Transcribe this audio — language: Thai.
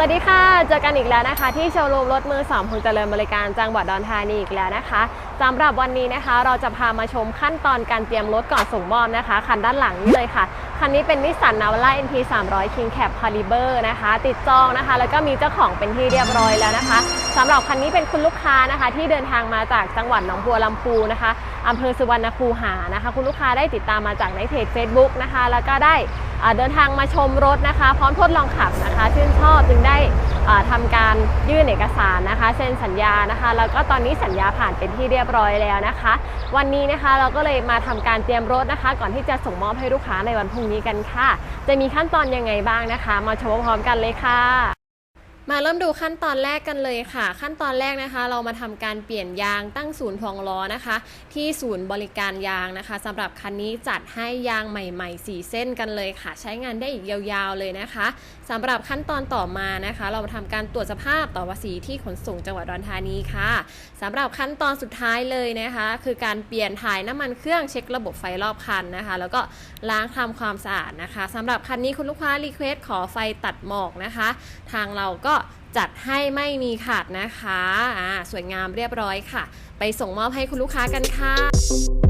สวัสดีค่ะ เจอกันอีกแล้วนะคะ ที่โชว์รูมรถมือสองพงเจริญบริการจังหวัดดอนธานีอีกแล้วนะคะสำหรับวันนี้นะคะ เราจะพามาชมขั้นตอนการเตรียมรถก่อนส่งมอบนะคะ คันด้านหลังนี้เลยค่ะ คันนี้เป็นนิสสันนาวาร่า NP 300 King Cab Caliber นะคะ ติดจองนะคะ แล้วก็มีเจ้าของเป็นที่เรียบร้อยแล้วนะคะสำหรับคันนี้เป็นคุณลูกค้านะคะ ที่เดินทางมาจากจังหวัดหนองบัวลำพูนะคะอำเภอสุวรรณคูหานะคะ คุณลูกค้าได้ติดตามมาจากในเพจ Facebook นะคะ แล้วก็ได้เดินทางมาชมรถนะคะ พร้อมทดลองขับนะคะ ชื่นชอบจึงได้ ทำทำการยื่นเอกสารนะคะเซ็นสัญญานะคะ แล้วก็ตอนนี้สัญญาผ่านเป็นที่เรียบร้อยแล้วนะคะ วันนี้นะคะเราก็เลยมาทำการเตรียมรถนะคะ ก่อนที่จะส่งมอบให้ลูกค้าในวันพรุ่งนี้กันค่ะ จะมีขั้นตอนยังไงบ้างนะคะ มาชมพร้อมกันเลยค่ะ มาเริ่มดูขั้นตอนแรกกันเลยค่ะ ขั้นตอนแรกนะคะ เรามาทำการเปลี่ยนยางตั้งศูนย์ทวงล้อนะคะ ที่ศูนย์บริการยางนะคะสำหรับคันนี้จัดให้ยางใหม่ๆ4เส้นกันเลยค่ะ ใช้งานได้อีกยาวๆเลยนะคะสำหรับขั้นตอนต่อมานะคะ เรามาทำการตรวจสภาพต่อภาษีที่ขนส่งจังหวัดอุดรธานีค่ะสำหรับขั้นตอนสุดท้ายเลยนะคะ คือการเปลี่ยนถ่ายน้ำมันเครื่องเช็คระบบไฟรอบคันนะคะ แล้วก็ล้างทำความสะอาดนะคะสำหรับคันนี้คุณลูกค้ารีเควสขอไฟตัดหมอกนะคะ ทางเราก็จัดให้ไม่มีขาดนะคะอ่าสวยงามเรียบร้อยค่ะ ไปส่งมอบให้คุณลูกค้ากันค่ะ